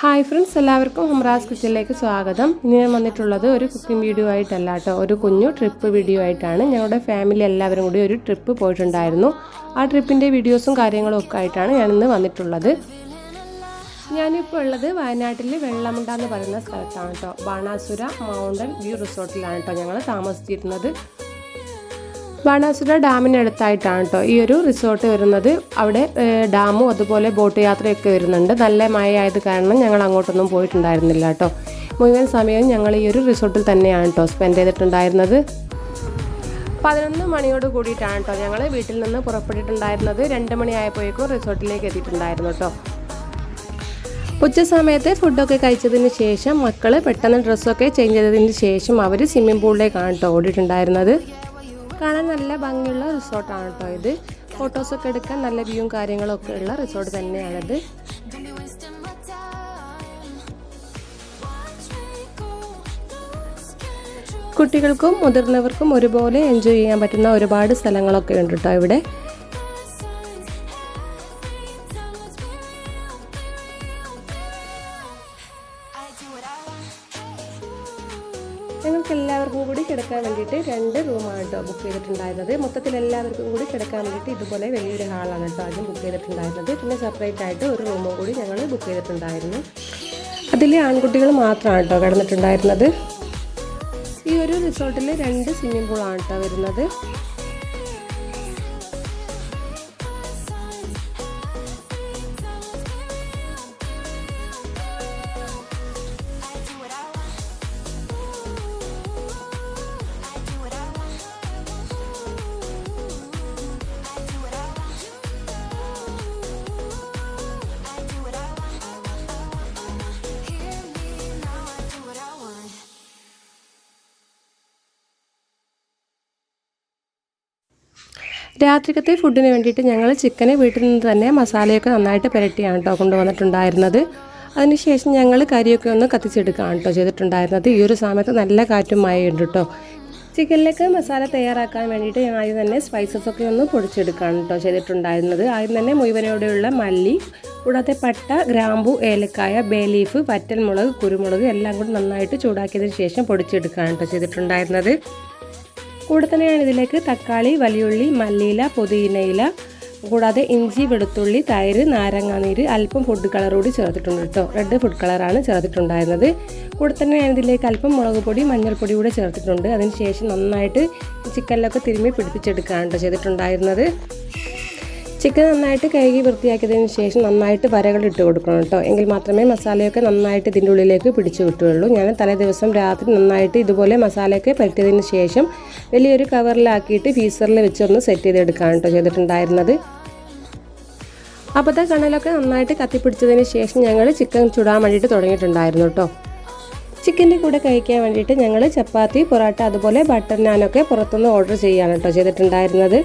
Hi friends എല്ലാവർക്കും ഹംറാസ് കിച്ചണിലേക്ക് സ്വാഗതം. ഇന്ന് ഞാൻ വന്നിട്ടുള്ളത് ഒരു കുക്കിംഗ് വീഡിയോ ആയിട്ടല്ല കേട്ടോ. ഒരു കുഞ്ഞു ട്രിപ്പ് വീഡിയോ ആയിട്ടാണ്. ഞങ്ങളുടെ ഫാമിലി എല്ലാവരും കൂടി ഒരു ട്രിപ്പ് പോയിട്ടുണ്ടായിരുന്നു. ആ ട്രിപ്പിന്റെ വീഡിയോസും കാര്യങ്ങളും ഒക്കെ ആയിട്ടാണ് ഞാൻ ഇന്ന് വന്നിട്ടുള്ളത്. ഞാനിപ്പോൾ ഉള്ളത് വയനാട്ടിൽ വെള്ളമുണ്ട എന്ന് പറയുന്ന സ്ഥലത്താണ് കേട്ടോ. ബാണാസുര മൗണ്ടൻ വ്യൂ റിസോർട്ടിലാണ് കേട്ടോ ഞങ്ങൾ താമസിച്ചിരുന്നത്. ബാണാസുര ഡാമിനടുത്തായിട്ടാണ് കേട്ടോ ഈ ഒരു റിസോർട്ട് വരുന്നത്. അവിടെ ഡാമും അതുപോലെ ബോട്ട് യാത്രയൊക്കെ വരുന്നുണ്ട്. നല്ല മഴയായത് കാരണം ഞങ്ങൾ അങ്ങോട്ടൊന്നും പോയിട്ടുണ്ടായിരുന്നില്ല കേട്ടോ മുഴുവൻ സമയവും ഞങ്ങൾ ഈ ഒരു റിസോർട്ടിൽ തന്നെയാണ് കേട്ടോ സ്പെൻഡ് ചെയ്തിട്ടുണ്ടായിരുന്നത്. പതിനൊന്ന് മണിയോട് കൂടിയിട്ടാണ് കേട്ടോ ഞങ്ങൾ വീട്ടിൽ നിന്ന് പുറപ്പെട്ടിട്ടുണ്ടായിരുന്നത്. രണ്ട് മണിയായപ്പോഴേക്കും റിസോർട്ടിലേക്ക് എത്തിയിട്ടുണ്ടായിരുന്നു കേട്ടോ ഉച്ച സമയത്ത് ഫുഡൊക്കെ കഴിച്ചതിന് ശേഷം മക്കൾ പെട്ടെന്ന് ഡ്രസ്സൊക്കെ ചേഞ്ച് ചെയ്തതിന് ശേഷം അവർ സ്വിമ്മിംഗ് പൂളിലേക്കാണ് കേട്ടോ ഓടിയിട്ടുണ്ടായിരുന്നത്. കാണാൻ നല്ല ഭംഗിയുള്ള റിസോർട്ടാണ് കേട്ടോ ഇത്. ഫോട്ടോസൊക്കെ എടുക്കാൻ നല്ല വ്യൂവും കാര്യങ്ങളൊക്കെ ഉള്ള റിസോർട്ട് തന്നെയാണിത്. കുട്ടികൾക്കും മുതിർന്നവർക്കും ഒരുപോലെ എൻജോയ് ചെയ്യാൻ പറ്റുന്ന ഒരുപാട് സ്ഥലങ്ങളൊക്കെ ഉണ്ട് കേട്ടോ ഇവിടെ. കിടക്കാൻ വേണ്ടിയിട്ട് രണ്ട് റൂമാണ് കേട്ടോ ബുക്ക് ചെയ്തിട്ടുണ്ടായിരുന്നത്. മൊത്തത്തിൽ എല്ലാവർക്കും കൂടി കിടക്കാൻ വേണ്ടിയിട്ട് ഇതുപോലെ വലിയൊരു ഹാളാണ് കേട്ടോ ആദ്യം ബുക്ക് ചെയ്തിട്ടുണ്ടായിരുന്നത്. പിന്നെ സെപ്പറേറ്റ് ആയിട്ട് ഒരു റൂമും കൂടി ഞങ്ങൾ ബുക്ക് ചെയ്തിട്ടുണ്ടായിരുന്നു. അതിൽ ആൺകുട്ടികൾ മാത്രമാണ് കേട്ടോ കിടന്നിട്ടുണ്ടായിരുന്നത്. ഈ ഒരു റിസോർട്ടിൽ രണ്ട് സ്വിമ്മിംഗ് പൂളാണ് കേട്ടോ വരുന്നത്. രാത്രിക്കത്തെ ഫുഡിന് വേണ്ടിയിട്ട് ഞങ്ങൾ ചിക്കന് വീട്ടിൽ നിന്ന് തന്നെ മസാലയൊക്കെ നന്നായിട്ട് പുരട്ടിയാണ് കേട്ടോ കൊണ്ടുവന്നിട്ടുണ്ടായിരുന്നത്. അതിനുശേഷം ഞങ്ങൾ കരിയൊക്കെ ഒന്ന് കത്തിച്ചെടുക്കുകയാണ് കേട്ടോ ചെയ്തിട്ടുണ്ടായിരുന്നത്. ഈ ഒരു സമയത്ത് നല്ല കാറ്റും മഴയുണ്ട് കേട്ടോ ചിക്കനിലേക്ക് മസാല തയ്യാറാക്കാൻ വേണ്ടിയിട്ട് ഞാൻ ആദ്യം തന്നെ സ്പൈസസ് ഒക്കെ ഒന്ന് പൊടിച്ചെടുക്കുകയാണ് കേട്ടോ ചെയ്തിട്ടുണ്ടായിരുന്നത്. ആദ്യം തന്നെ മുഴുവനോടെയുള്ള മല്ലി കൂടാതെ പട്ട ഗ്രാമ്പു ഏലക്കായ ബേ ലീഫ് വറ്റൽമുളക് കുരുമുളക് എല്ലാം കൂടി നന്നായിട്ട് ചൂടാക്കിയതിന് ശേഷം പൊടിച്ചെടുക്കുകയാണ് കേട്ടോ ചെയ്തിട്ടുണ്ടായിരുന്നത്. കൂടെ തന്നെയാണ് ഇതിലേക്ക് തക്കാളി വലിയുള്ളി മല്ലിയില പുതിനയില കൂടാതെ ഇഞ്ചി വെളുത്തുള്ളി തൈര് നാരങ്ങാനീര് അല്പം ഫുഡ് കളർ കൂടി ചേർത്തിട്ടുണ്ട് കേട്ടോ. റെഡ് ഫുഡ് കളറാണ് ചേർത്തിട്ടുണ്ടായിരുന്നത്. കൂടെ തന്നെയാണ് ഇതിലേക്ക് അല്പം മുളക് പൊടി മഞ്ഞൾപ്പൊടി കൂടെ ചേർത്തിട്ടുണ്ട്. അതിന് ശേഷം നന്നായിട്ട് ചിക്കനിലൊക്കെ തിരുമ്മി പിടിപ്പിച്ചെടുക്കുകയാണ് ചെയ്തിട്ടുണ്ടായിരുന്നത്. ചിക്കൻ നന്നായിട്ട് കഴുകി വൃത്തിയാക്കിയതിന് ശേഷം നന്നായിട്ട് വരകൾ ഇട്ട് കൊടുക്കണം കേട്ടോ. എങ്കിൽ മാത്രമേ മസാലയൊക്കെ നന്നായിട്ട് ഇതിന്റെ ഉള്ളിലേക്ക് പിടിച്ചു കിട്ടുകയുള്ളൂ. ഞാൻ തലേ ദിവസം രാത്രി നന്നായിട്ട് ഇതുപോലെ മസാലയൊക്കെ പരട്ടിയതിന് ശേഷം വലിയൊരു കവറിലാക്കിയിട്ട് ഫീസറിൽ വെച്ചൊന്ന് സെറ്റ് ചെയ്തെടുക്കാൻ കേട്ടോ ചെയ്തിട്ടുണ്ടായിരുന്നത്. അപ്പോഴത്തെ കണലൊക്കെ നന്നായിട്ട് കത്തിപ്പിടിച്ചതിന് ശേഷം ഞങ്ങൾ ചിക്കൻ ചുടാൻ വേണ്ടിയിട്ട് തുടങ്ങിയിട്ടുണ്ടായിരുന്നു കേട്ടോ. ചിക്കന്റെ കൂടെ കഴിക്കാൻ വേണ്ടിയിട്ട് ഞങ്ങൾ ചപ്പാത്തി പൊറോട്ട അതുപോലെ ബട്ടർ നാനൊക്കെ പുറത്തുനിന്ന് ഓർഡർ ചെയ്യാനാണ് കേട്ടോ ചെയ്തിട്ടുണ്ടായിരുന്നത്.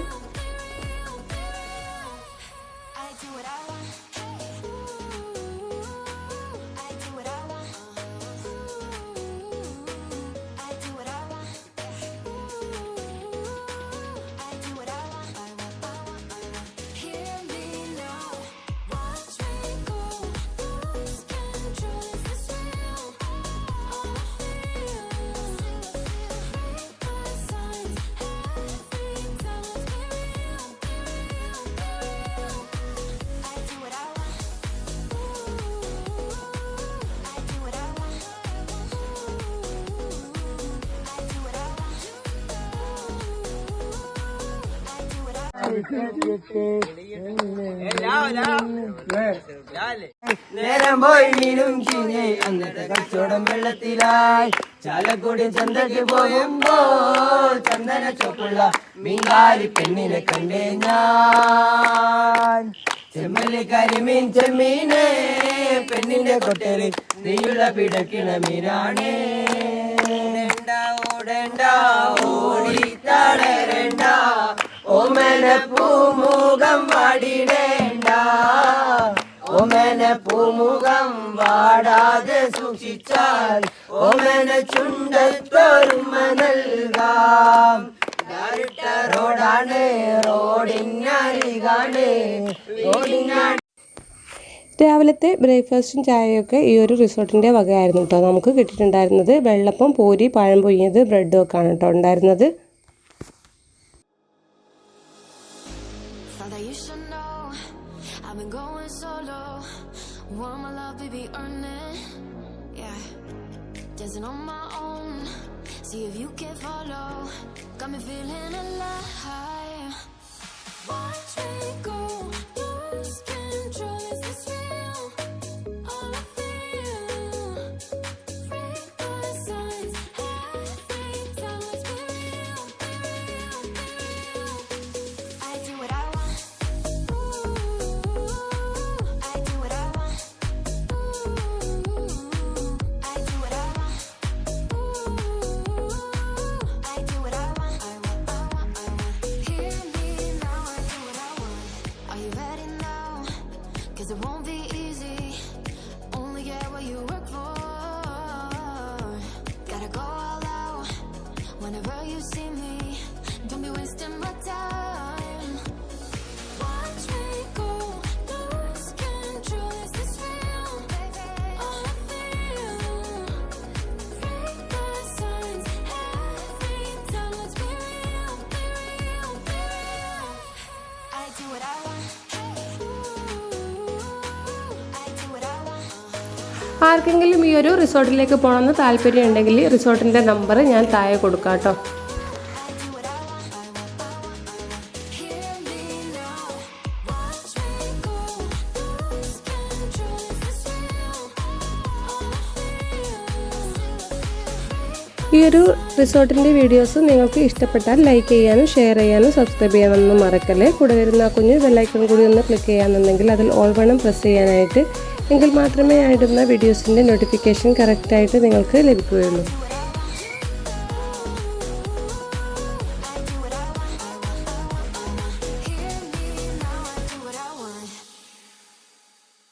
നേരം പോയി മീനും ചീഞ്ഞ് അന്നത്തെ കച്ചോടം വെള്ളത്തിലായി. ചാലക്കുടി ചന്തയ്ക്ക് പോയുമ്പോ ചന്ദന ചൊപ്പുള്ള മീൻകാരി പെണ്ണിനെ കണ്ടേ ഞാൻ. ചെമ്മല്ലി കരിമീൻ ചെമ്മീനെ പെണ്ണിന്റെ കൊട്ടേൽ നീയുള്ള പിടക്കിണ മീനാണേ. ഓടേണ്ട ഓടി തളരണ്ട ഓമന പൂമുഖം വാടിടേണ്ട. ഓമന പൂമുഖം വാടാതെ സൂക്ഷിച്ചാൽ ഓമന ചുണ്ടത്തൊരുമ നൽകാം. റോഡാണ് റോഡിനരികാണ് റോഡിനാണ് രാവിലത്തെ ബ്രേക്ക്ഫാസ്റ്റും ചായയൊക്കെ ഈ ഒരു റിസോർട്ടിന്റെ വകയായിരുന്നു കേട്ടോ. നമുക്ക് കിട്ടിയിട്ടുണ്ടായിരുന്നത് വെള്ളപ്പം പൂരി പഴം പൊയ്യത് ബ്രെഡും ഒക്കെ ആണ് കേട്ടോ ഉണ്ടായിരുന്നത്. I've been going solo. Want my love, baby, earn it. Yeah. Dancing on my own. See if you can follow. Got me feeling alive. Watch me. Whenever you see me ആർക്കെങ്കിലും ഈ ഒരു റിസോർട്ടിലേക്ക് പോകണമെന്ന് താല്പര്യമുണ്ടെങ്കിൽ റിസോർട്ടിന്റെ നമ്പർ ഞാൻ താഴെ കൊടുക്കാം കേട്ടോ. ഈ ഒരു റിസോർട്ടിന്റെ വീഡിയോസ് നിങ്ങൾക്ക് ഇഷ്ടപ്പെട്ടാൽ ലൈക്ക് ചെയ്യാനും ഷെയർ ചെയ്യാനും സബ്സ്ക്രൈബ് ചെയ്യാനൊന്നും മറക്കല്ലേ? കൂടെ വരുന്ന ആ കുഞ്ഞ് ബെല്ലൈക്കൺ കൂടി ഒന്ന് ക്ലിക്ക് ചെയ്യാമെന്നുണ്ടെങ്കിൽ അതിൽ ഓൾ വേണം പ്രസ് ചെയ്യാനായിട്ട് എങ്കിൽ മാത്രമേ ആയിടുന്ന വീഡിയോസിന്റെ നോട്ടിഫിക്കേഷൻ കറക്റ്റായിട്ട് നിങ്ങൾക്ക് ലഭിക്കുകയുള്ളൂ.